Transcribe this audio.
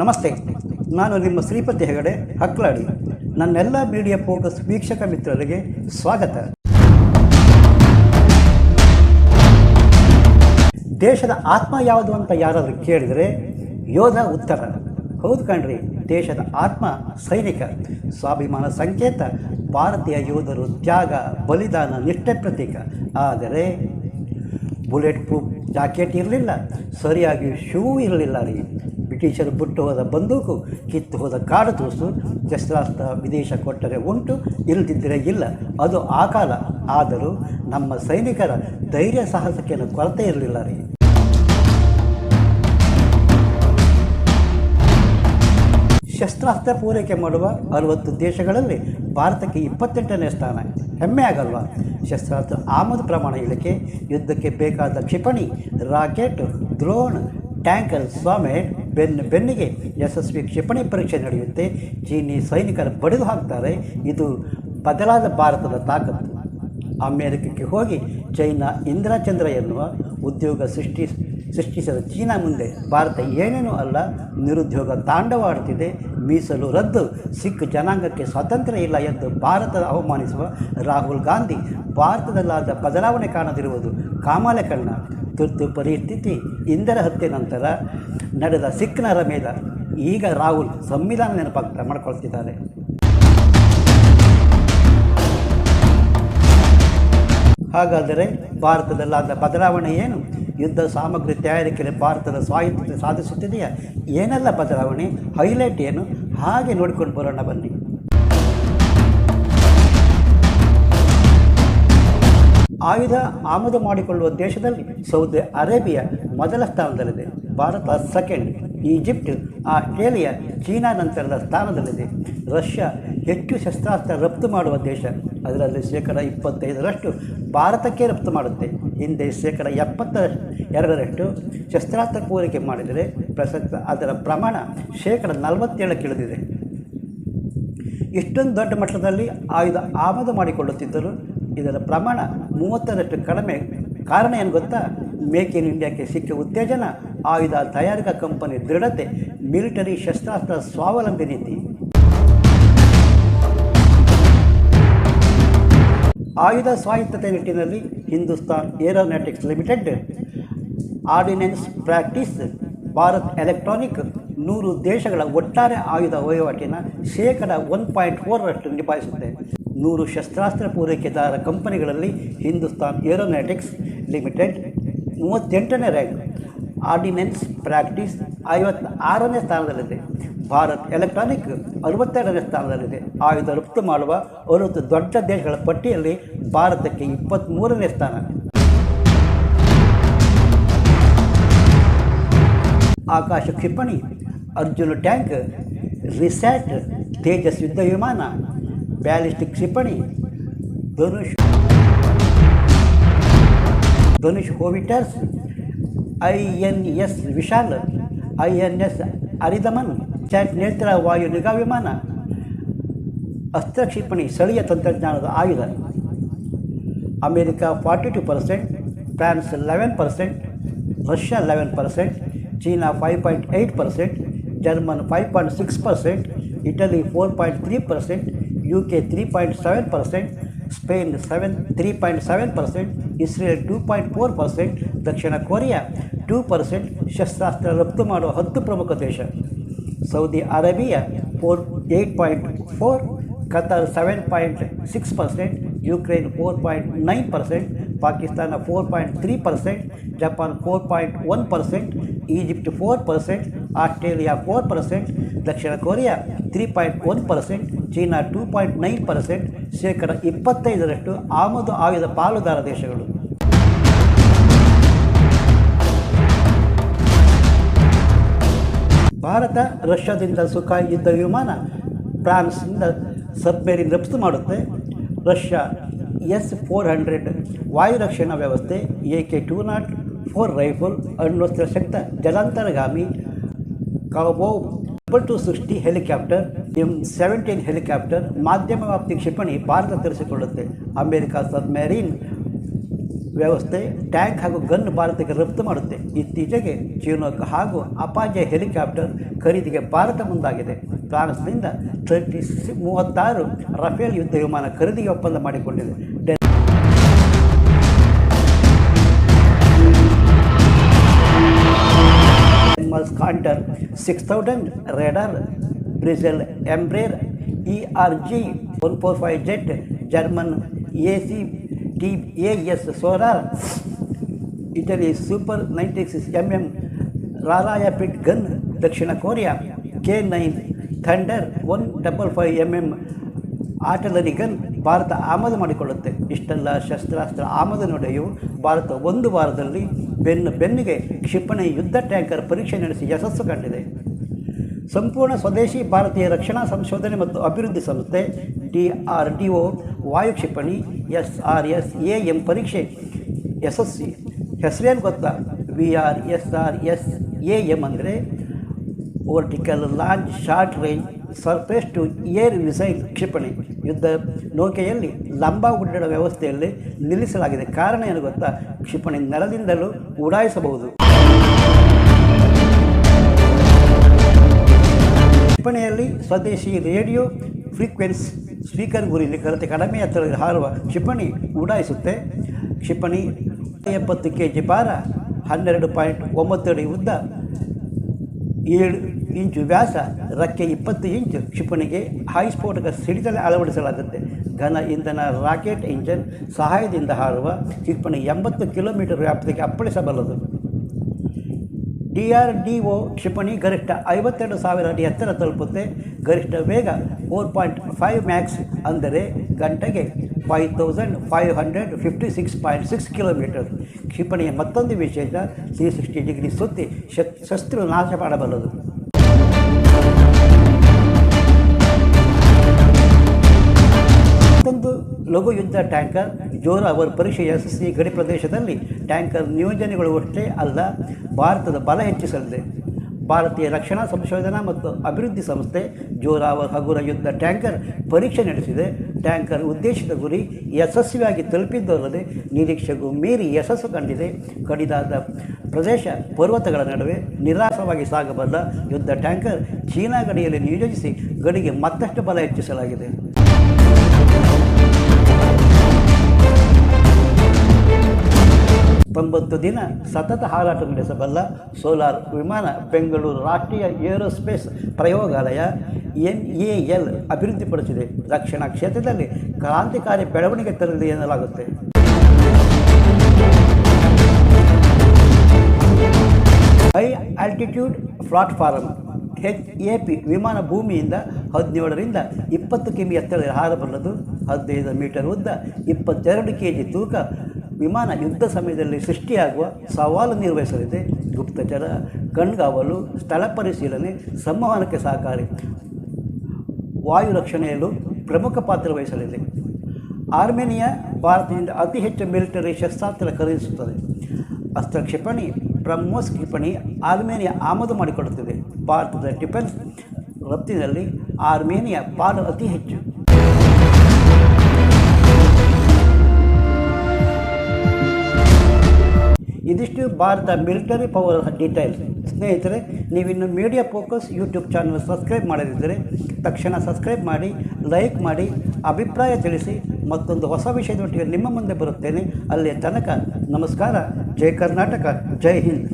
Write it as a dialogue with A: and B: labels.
A: ನಮಸ್ತೆ. ನಾನು ನಿಮ್ಮ ಶ್ರೀಪತಿ ಹೆಗಡೆ, ಹಕ್ಲಾಡಿ. ನನ್ನೆಲ್ಲ ಮೀಡಿಯಾ ಫೋಕಸ್ ವೀಕ್ಷಕ ಮಿತ್ರರಿಗೆ ಸ್ವಾಗತ. ದೇಶದ ಆತ್ಮ ಯಾವುದು ಅಂತ ಯಾರಾದರೂ ಕೇಳಿದರೆ ಯೋಧ ಉತ್ತರ. ಹೌದು ಕಣ್ರಿ, ದೇಶದ ಆತ್ಮ ಸೈನಿಕ. ಸ್ವಾಭಿಮಾನ ಸಂಕೇತ, ಭಾರತೀಯ ಯೋಧರು ತ್ಯಾಗ, ಬಲಿದಾನ, ನಿಷ್ಠೆ ಪ್ರತೀಕ. ಆದರೆ ಬುಲೆಟ್ ಪ್ರೂಫ್ ಜಾಕೆಟ್ ಇರಲಿಲ್ಲ, ಸರಿಯಾಗಿ ಶೂ ಇರಲಿಲ್ಲ ರೀ. ಬ್ರಿಟಿಷರು ಬಿಟ್ಟು ಹೋದ ಬಂದೂಕು, ಕಿತ್ತು ಹೋದ ಕಾಡು ತೋರಿಸು ಶಸ್ತ್ರಾಸ್ತ್ರ ವಿದೇಶ ಕೊಟ್ಟರೆ ಉಂಟು ಇಲ್ಲದಿದ್ದರೆ ಇಲ್ಲ. ಅದು ಆ ಕಾಲ. ಆದರೂ ನಮ್ಮ ಸೈನಿಕರ ಧೈರ್ಯ ಸಾಹಸಕ್ಕೇನು ಕೊರತೆ ಇರಲಿಲ್ಲ ರೀ. ಶಸ್ತ್ರಾಸ್ತ್ರ ಪೂರೈಕೆ ಮಾಡುವ ಅರವತ್ತು ದೇಶಗಳಲ್ಲಿ ಭಾರತಕ್ಕೆ ಇಪ್ಪತ್ತೆಂಟನೇ ಸ್ಥಾನ. ಹೆಮ್ಮೆ ಆಗಲ್ವಾ? ಶಸ್ತ್ರಾಸ್ತ್ರ ಆಮದು ಪ್ರಮಾಣ ಇಳಿಕೆ, ಯುದ್ಧಕ್ಕೆ ಬೇಕಾದ ಕ್ಷಿಪಣಿ, ರಾಕೆಟ್ ಡ್ರೋನ್ ಟ್ಯಾಂಕರ್, ಸ್ವಾಮೆ ಬೆನ್ನು ಬೆನ್ನಿಗೆ ಯಶಸ್ವಿ ಕ್ಷಿಪಣಿ ಪರೀಕ್ಷೆ ನಡೆಯುತ್ತೆ. ಚೀನಿ ಸೈನಿಕರು ಬಡಿದು ಹಾಕ್ತಾರೆ. ಇದು ಬದಲಾದ ಭಾರತದ ತಾಕತ್ತು. ಅಮೆರಿಕಕ್ಕೆ ಹೋಗಿ ಚೈನಾ ಇಂದ್ರಚಂದ್ರ ಎನ್ನುವ ಉದ್ಯೋಗ ಸೃಷ್ಟಿ ಸೃಷ್ಟಿಸಿದ ಚೀನಾ ಮುಂದೆ ಭಾರತ ಏನೇನೂ ಅಲ್ಲ. ನಿರುದ್ಯೋಗ ತಾಂಡವಾಡುತ್ತಿದೆ. ಮೀಸಲು ರದ್ದು. ಸಿಖ್ ಜನಾಂಗಕ್ಕೆ ಸ್ವಾತಂತ್ರ್ಯ ಇಲ್ಲ ಎಂದು ಭಾರತ ಅವಮಾನಿಸುವ ರಾಹುಲ್ ಗಾಂಧಿ ಭಾರತದಲ್ಲಾದ ಬದಲಾವಣೆ ಕಾಣದಿರುವುದು ಕಾಮಾಲೆ ಕಣ್ಣ ತುರ್ತು ಪರಿಸ್ಥಿತಿ ಇಂದರ ಹತ್ಯೆ ನಂತರ ನಡೆದ ಸಿಖ್ನರ ಮೇಲೆ ಈಗ ರಾಹುಲ್ ಸಂವಿಧಾನ ನೆನಪಾಗ್ತಾ ಮಾಡ್ಕೊಳ್ತಿದ್ದಾರೆ. ಹಾಗಾದರೆ ಭಾರತದಲ್ಲಾದ ಬದಲಾವಣೆ ಏನು? ಯುದ್ಧ ಸಾಮಗ್ರಿ ತಯಾರಿಕೆಯಲ್ಲಿ ಭಾರತದ ಸ್ವಾಯತ್ತತೆ ಸಾಧಿಸುತ್ತಿದೆಯಾ? ಏನೆಲ್ಲ ಬದಲಾವಣೆ? ಹೈಲೈಟ್ ಏನು? ಹಾಗೆ ನೋಡಿಕೊಂಡು ಬರೋಣ ಬನ್ನಿ. ಆಯುಧ ಆಮದು ಮಾಡಿಕೊಳ್ಳುವ ದೇಶದಲ್ಲಿ ಸೌದಿ ಅರೇಬಿಯಾ ಮೊದಲ ಸ್ಥಾನದಲ್ಲಿದೆ. Bharat second Egypt Australia China ನಂತರದ ಸ್ಥಾನದಲ್ಲಿದೆ. ರಷ್ಯಾ ಹೆಚ್ಚು ಶಸ್ತ್ರಾಸ್ತ್ರ ರಫ್ತು ಮಾಡುವ ದೇಶ. ಅದರಲ್ಲಿ ಶೇಕಡ ಇಪ್ಪತ್ತೈದರಷ್ಟು ಭಾರತಕ್ಕೆ ರಫ್ತು ಮಾಡುತ್ತೆ. ಹಿಂದೆ ಶೇಕಡ ಎಪ್ಪತ್ತ ಎರಡರಷ್ಟು ಶಸ್ತ್ರಾಸ್ತ್ರ ಪೂರೈಕೆ ಮಾಡಿದರೆ ಪ್ರಸಕ್ತ ಅದರ ಪ್ರಮಾಣ ಶೇಕಡ ನಲವತ್ತೇಳಕ್ಕೆ ಇಳಿದಿದೆ. ಇಷ್ಟೊಂದು ದೊಡ್ಡ ಮಟ್ಟದಲ್ಲಿ ಆಯುಧ ಆಮದು ಮಾಡಿಕೊಳ್ಳುತ್ತಿದ್ದರು. ಇದರ ಪ್ರಮಾಣ ಮೂವತ್ತರಷ್ಟು ಕಡಿಮೆ. ಕಾರಣ ಏನು ಗೊತ್ತಾ? ಮೇಕ್ ಇನ್ ಇಂಡಿಯಾಕ್ಕೆ ಸಿಕ್ಕ ಉತ್ತೇಜನ, ಆಯುಧ ತಯಾರಿಕಾ ಕಂಪನಿ ದೃಢತೆ, ಮಿಲಿಟರಿ ಶಸ್ತ್ರಾಸ್ತ್ರ ಸ್ವಾವಲಂಬಿ ನೀತಿ. ಆಯುಧ ಸ್ವಾಯತ್ತತೆ ನಿಟ್ಟಿನಲ್ಲಿ Hindustan aeronautics limited, ordnance practice, Bharat electronic ನೂರು ದೇಶಗಳ ಒಟ್ಟಾರೆ ಆಯುಧ ವಹಿವಾಟಿನ ಶೇಕಡ ಒನ್ ಪಾಯಿಂಟ್ ಫೋರರಷ್ಟು ನಿಭಾಯಿಸುತ್ತೆ. ನೂರು ಶಸ್ತ್ರಾಸ್ತ್ರ ಪೂರೈಕೆದಾರ ಕಂಪನಿಗಳಲ್ಲಿ ಹಿಂದೂಸ್ತಾನ್ ಏರೋನಾಟಿಕ್ಸ್ ಲಿಮಿಟೆಡ್ ಮೂವತ್ತೆಂಟನೇ ರ್ಯಾಂಕ್. ಆರ್ಡಿನೆನ್ಸ್ ಪ್ರಾಕ್ಟೀಸ್ ಐವತ್ತ ಆರನೇ ಸ್ಥಾನದಲ್ಲಿದೆ. ಭಾರತ್ ಎಲೆಕ್ಟ್ರಾನಿಕ್ ಅರವತ್ತೆರಡನೇ ಸ್ಥಾನದಲ್ಲಿದೆ. ಆಯುಧ ರಫ್ತು ಮಾಡುವ ಅರವತ್ತು ದೊಡ್ಡ ದೇಶಗಳ ಪಟ್ಟಿಯಲ್ಲಿ ಭಾರತಕ್ಕೆ ಇಪ್ಪತ್ತ್ಮೂರನೇ ಸ್ಥಾನ. ಆಕಾಶ ಕ್ಷಿಪಣಿ, ಅರ್ಜುನ ಟ್ಯಾಂಕ್, ರಿಸ್ಯಾಟ್, ತೇಜಸ್ ಯುದ್ಧ ವಿಮಾನ ಬ್ಯಾಲಿಸ್ಟಿಕ್ ಕ್ಷಿಪಣಿ Dhanush Dhanush howitzers I N S Vishal I N S Aridaman chat Netra ವಾಯು ನಿಗಾ ವಿಮಾನ ಅಸ್ತ್ರ ಕ್ಷಿಪಣಿ ಸ್ಥಳೀಯ ತಂತ್ರಜ್ಞಾನದ ಆಯುಧ America forty two percent France eleven percent Russia eleven percent China five point eight percent German five point six percent Italy four point three percent U K three point seven percent Spain seven three point seven percent Israel two point four percent ದಕ್ಷಿಣ Korea two percent ಶಸ್ತ್ರಾಸ್ತ್ರ ರಫ್ತು ಮಾಡುವ ಹತ್ತು ಪ್ರಮುಖ ದೇಶ Saudi Arabia four eight point four Qatar seven point six percent Ukraine four point nine percent Pakistan four point three percent Japan four point one percent Egypt four percent Australia four percent ದಕ್ಷಿಣ Korea three point one percent China two point nine percent ಶೇಕಡ ಇಪ್ಪತ್ತೈದರಷ್ಟು ಆಮದು ಆಯುಧ ಪಾಲುದಾರ ದೇಶಗಳು. ಭಾರತ ರಷ್ಯಾದಿಂದ ಸುಖ ಯುದ್ಧ ವಿಮಾನ ಫ್ರಾನ್ಸ್ನಿಂದ submarine ರಫ್ತು ಮಾಡುತ್ತೆ. ರಷ್ಯಾ ಎಸ್ ಫೋರ್ ಹಂಡ್ರೆಡ್ ವಾಯು ರಕ್ಷಣಾ ವ್ಯವಸ್ಥೆ, A K two naught four rifle ಅಣ್ವಸ್ತ್ರ ಶಕ್ತ ಜಲಾಂತರಗಾಮಿ ಕಾಬೋ double two helicopter, M seventeen helicopter ಮಾಧ್ಯಮ ವ್ಯಾಪ್ತಿ ಕ್ಷಿಪಣಿ ಭಾರತ ತರಿಸಿಕೊಳ್ಳುತ್ತೆ ಅಮೆರಿಕ ಸಬ್ಮೆರೀನ್ ವ್ಯವಸ್ಥೆ ಟ್ಯಾಂಕ್ ಹಾಗೂ ಗನ್ ಭಾರತಕ್ಕೆ ರಫ್ತು ಮಾಡುತ್ತೆ. ಇತ್ತೀಚೆಗೆ ಚಿನೋಕ್ ಹಾಗೂ ಅಪಾಜೆ ಹೆಲಿಕಾಪ್ಟರ್ ಖರೀದಿಗೆ ಭಾರತ ಮುಂದಾಗಿದೆ. ಫ್ರಾನ್ಸ್ನಿಂದ ಥರ್ಟಿ ಮೂವತ್ತಾರು ರಫೇಲ್ ಯುದ್ಧ ವಿಮಾನ ಖರೀದಿಗೆ ಒಪ್ಪಂದ ಮಾಡಿಕೊಂಡಿದೆ. Mulls counter six thousand radar Brazil Embraer E R G one four five jet German A C T S solar Italy super ninety six M M रालायापिट gun दक्षिण Korea K nine thunder one double five M M artillery gun Bharat ಆಮದು ಮಾಡಿಕೊಳ್ಳುತ್ತೆ. ಇಷ್ಟೆಲ್ಲ ಶಸ್ತ್ರಾಸ್ತ್ರ ಆಮದು ನಡೆಯು, ಭಾರತ ಒಂದು ವಾರದಲ್ಲಿ ಬೆನ್ನು ಬೆನ್ನಿಗೆ ಕ್ಷಿಪಣಿ ಯುದ್ಧ ಟ್ಯಾಂಕರ್ ಪರೀಕ್ಷೆ ನಡೆಸಿ ಯಶಸ್ಸು ಕಂಡಿದೆ. ಸಂಪೂರ್ಣ ಸ್ವದೇಶಿ ಭಾರತೀಯ ರಕ್ಷಣಾ ಸಂಶೋಧನೆ ಮತ್ತು ಅಭಿವೃದ್ಧಿ ಸಂಸ್ಥೆ ಡಿ ಆರ್ ಡಿ ಒ ವಾಯು ಕ್ಷಿಪಣಿ S R S A M ಪರೀಕ್ಷೆ ಯಶಸ್ವಿ ಹೆಸರೇನು ಗೊತ್ತಾ? V R S R S A M ಅಂದರೆ vertical launch short range surface to air missile ಕ್ಷಿಪಣಿ. ಯುದ್ಧ ನೌಕೆಯಲ್ಲಿ ಲಂಬ ಗುಡ್ಡದ ವ್ಯವಸ್ಥೆಯಲ್ಲಿ ನಿಲ್ಲಿಸಲಾಗಿದೆ. ಕಾರಣ ಏನು ಗೊತ್ತಾ? ಕ್ಷಿಪಣಿ ನೆಲದಿಂದಲೂ ಉಡಾಯಿಸಬಹುದು. ಕ್ಷಿಪಣಿಯಲ್ಲಿ ಸ್ವದೇಶಿ ರೇಡಿಯೋ ಫ್ರೀಕ್ವೆನ್ಸ್ ಸ್ಪೀಕರ್ ಗುರಿಯಲ್ಲಿ ನಿಖರತೆ ಕಡಿಮೆ ಎತ್ತರದಲ್ಲಿ ಹಾರುವ ಕ್ಷಿಪಣಿ ಉಡಾಯಿಸುತ್ತೆ. ಕ್ಷಿಪಣಿ ಎಪ್ಪತ್ತು ಕೆ ಜಿ ಭಾರ, ಹನ್ನೆರಡು ಪಾಯಿಂಟ್ ಒಂಬತ್ತು ಅಡಿ ಉದ್ದ ಏಳು ಇಂಚು ವ್ಯಾಸ, ರಕ್ಕೆ ಇಪ್ಪತ್ತು ಇಂಚು ಕ್ಷಿಪಣಿಗೆ ಹೈ ಸ್ಫೋಟಕ ಸಿಡಿತಲೆ ಅಳವಡಿಸಲಾಗುತ್ತೆ. ಘನ ಇಂಧನ ರಾಕೆಟ್ ಇಂಜನ್ ಸಹಾಯದಿಂದ ಹಾರುವ ಕ್ಷಿಪಣಿ ಎಂಬತ್ತು ಕಿಲೋಮೀಟರ್ ವ್ಯಾಪ್ತಿಗೆ ಅಪ್ಪಳಿಸಬಲ್ಲದು. ಡಿ ಆರ್ ಡಿ ಒ ಕ್ಷಿಪಣಿ ಗರಿಷ್ಠ ಐವತ್ತೆರಡು ಸಾವಿರ ಅಡಿ ಎತ್ತರ ತಲುಪುತ್ತೆ. ಗರಿಷ್ಠ ವೇಗ ಫೋರ್ ಪಾಯಿಂಟ್ ಫೈವ್ ಮ್ಯಾಕ್ಸ್ ಅಂದರೆ ಗಂಟೆಗೆ five thousand five hundred fifty six point six kilometre ಕ್ಷಿಪಣಿಯ ಮತ್ತೊಂದು ವಿಶೇಷ ತ್ರೀ ಸಿಕ್ಸ್ಟಿ ಡಿಗ್ರಿ ಸುತ್ತಿ ಶಸ್ತ್ರ ನಾಶ ಮಾಡಬಲ್ಲದು ಮತ್ತೊಂದು ಲಘು ಯುದ್ಧ ಟ್ಯಾಂಕರ್, ಜೋರ ಅವರ ಪರೀಕ್ಷೆ ಯಶಸ್ವಿ ಗಡಿ ಪ್ರದೇಶದಲ್ಲಿ ಟ್ಯಾಂಕರ್ ನಿಯೋಜನೆಗಳು ಅಷ್ಟೇ ಅಲ್ಲ, ಭಾರತದ ಬಲ ಹೆಚ್ಚಿಸಲಿದೆ. ಭಾರತೀಯ ರಕ್ಷಣಾ ಸಂಶೋಧನಾ ಮತ್ತು ಅಭಿವೃದ್ಧಿ ಸಂಸ್ಥೆ ಜೋರಾವ ಹಗುರ ಯುದ್ಧ ಟ್ಯಾಂಕರ್ ಪರೀಕ್ಷೆ ನಡೆಸಿದೆ. ಟ್ಯಾಂಕರ್ ಉದ್ದೇಶಿತ ಗುರಿ ಯಶಸ್ವಿಯಾಗಿ ತಲುಪಿದ್ದಲ್ಲದೆ ನಿರೀಕ್ಷೆಗೂ ಮೀರಿ ಯಶಸ್ಸು ಕಂಡಿದೆ. ಕಡಿದಾದ ಪ್ರದೇಶ ಪರ್ವತಗಳ ನಡುವೆ ನಿರಾಸವಾಗಿ ಸಾಗಬಲ್ಲ ಯುದ್ಧ ಟ್ಯಾಂಕರ್ ಚೀನಾ ಗಡಿಯಲ್ಲಿ ನಿಯೋಜಿಸಿ ಗಡಿಗೆ ಮತ್ತಷ್ಟು ಬಲ ಹೆಚ್ಚಿಸಲಾಗಿದೆ. ತೊಂಬತ್ತು ದಿನ ಸತತ ಹಾರಾಟ ನಡೆಸಬಲ್ಲ ಸೋಲಾರ್ ವಿಮಾನ ಬೆಂಗಳೂರು ರಾಷ್ಟ್ರೀಯ ಏರೋಸ್ಪೇಸ್ ಪ್ರಯೋಗಾಲಯ ಎನ್ ಎ ಎಲ್ ಅಭಿವೃದ್ಧಿಪಡಿಸಿದೆ. ರಕ್ಷಣಾ ಕ್ಷೇತ್ರದಲ್ಲಿ ಕ್ರಾಂತಿಕಾರಿ ಬೆಳವಣಿಗೆ ತರಲಿದೆ ಎನ್ನಲಾಗುತ್ತೆ. High altitude platform H A P ವಿಮಾನ ಭೂಮಿಯಿಂದ ಹದಿನೇಳರಿಂದ ಇಪ್ಪತ್ತು ಕಿಮಿ ಎತ್ತರದಲ್ಲಿ ಹಾರಬಲ್ಲದು. ಹದಿನೈದು ಮೀಟರ್ ಉದ್ದ ಇಪ್ಪತ್ತೆರಡು ಕೆ ಜಿ ತೂಕ ವಿಮಾನ ಯುದ್ಧ ಸಮಯದಲ್ಲಿ ಸೃಷ್ಟಿಯಾಗುವ ಸವಾಲು ನಿರ್ವಹಿಸಲಿದೆ. ಗುಪ್ತಚರ, ಕಣ್ಗಾವಲು, ಸ್ಥಳ ಪರಿಶೀಲನೆ, ಸಂವಹನಕ್ಕೆ ಸಹಕಾರಿ, ವಾಯು ರಕ್ಷಣೆಯಲ್ಲೂ ಪ್ರಮುಖ ಪಾತ್ರ ವಹಿಸಲಿದೆ. ಆರ್ಮೇನಿಯಾ ಭಾರತದಿಂದ ಅತಿ ಹೆಚ್ಚು ಮಿಲಿಟರಿ ಶಸ್ತ್ರಾಸ್ತ್ರ ಖರೀದಿಸುತ್ತದೆ. ಅಸ್ತ್ರ ಕ್ಷಿಪಣಿ ಬ್ರಹ್ಮೋಸ್ ಕ್ಷಿಪಣಿ ಆರ್ಮೇನಿಯಾ ಆಮದು ಮಾಡಿಕೊಳ್ಳುತ್ತಿದೆ ಭಾರತದ ಡಿಫೆನ್ಸ್ ರಫ್ತಿನಲ್ಲಿ ಆರ್ಮೇನಿಯಾ ಪಾಲು ಅತಿ ಹೆಚ್ಚು. ಇದಿಷ್ಟು ಭಾರತ ಮಿಲಿಟರಿ ಪವರ್ ಡೀಟೇಲ್ಸ್. ಸ್ನೇಹಿತರೆ, ನೀವಿನ್ನು media focus YouTube channel subscribe ಮಾಡದಿದ್ದರೆ ತಕ್ಷಣ ಸಬ್ಸ್ಕ್ರೈಬ್ ಮಾಡಿ, ಲೈಕ್ ಮಾಡಿ, ಅಭಿಪ್ರಾಯ ತಿಳಿಸಿ, ಮತ್ತೊಂದು ಹೊಸ ವಿಷಯದೊಟ್ಟಿಗೆ ನಿಮ್ಮ ಮುಂದೆ ಬರುತ್ತೇನೆ. ಅಲ್ಲಿಯ ತನಕ ನಮಸ್ಕಾರ. ಜೈ ಕರ್ನಾಟಕ. ಜೈ ಹಿಂದ್.